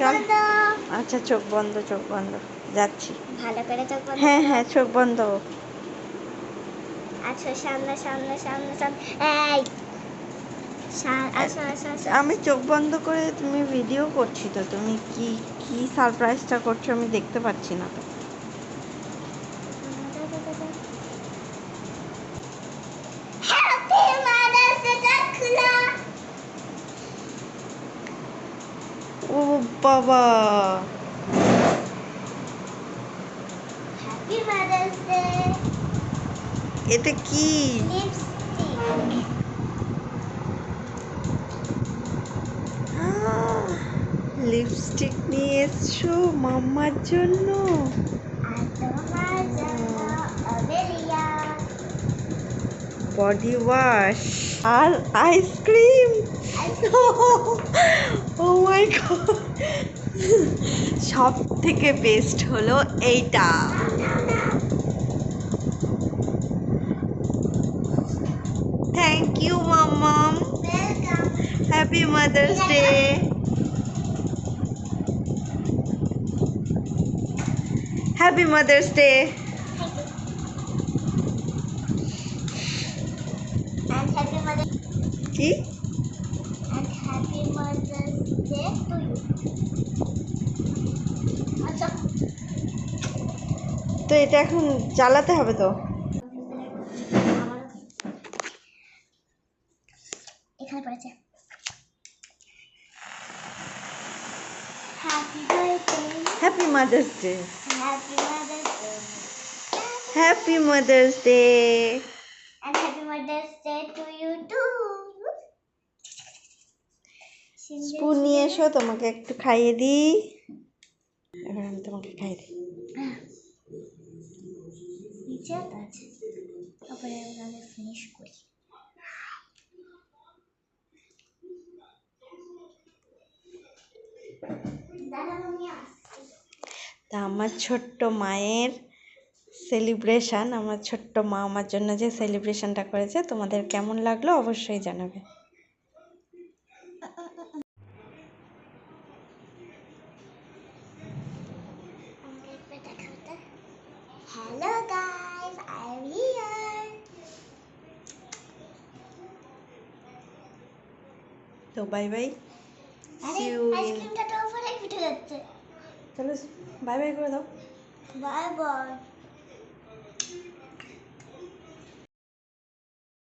চল। আচ্ছা চোখ বন্ধ চোখ বন্ধ। যাচ্ছি। ভালো করে চোখ বন্ধ। হ্যাঁ হ্যাঁ চোখ বন্ধ। আচ্ছা সামনে সামনে সামনে সামনে। এই আমি চোখ বন্ধ করে তুমি ভিডিও করছি তো। তুমি কি কি সারপ্রাইজটা করছ আমি দেখতে পাচ্ছি না তো হ্যাপি মাদার্স ডে খুলা ও বাবা। এটা কি? লিপস্টিক নিয়ে এসছো মাম্মার জন্য। Body wash. আর আইসক্রিম ও মাই গড সব থেকে বেস্ট হলো এইটা থ্যাংক ইউ মাম্মাম welcome happy mother's day happy mother's day and happy mother কি? আচ্ছা। তো এটা এখন জ্বালাতে হবে তো? এখানে পড়েছে। Happy mother's day happy mother's day happy mother's day mother's day to you too. Spoon নিয়ে এসো তোমাকে একটু খাইয়ে দিই। এবার আমি তোমাকে খাইয়ে দিই। নিচে আছে। তারপরে ফিনিশ করি। তা আমার ছোট্ট মায়ের সেলিব্রেশন আমার ছোট্ট মা আমার জন্য যে সেলিব্রেশনটা করেছে তোমাদের কেমন লাগল অবশ্যই জানাবে। তো বাই বাই আরে See you. in- আইসক্রিমটা তো উপরে উঠে যাচ্ছে। চলো বাই বাই করে দাও। Bye bye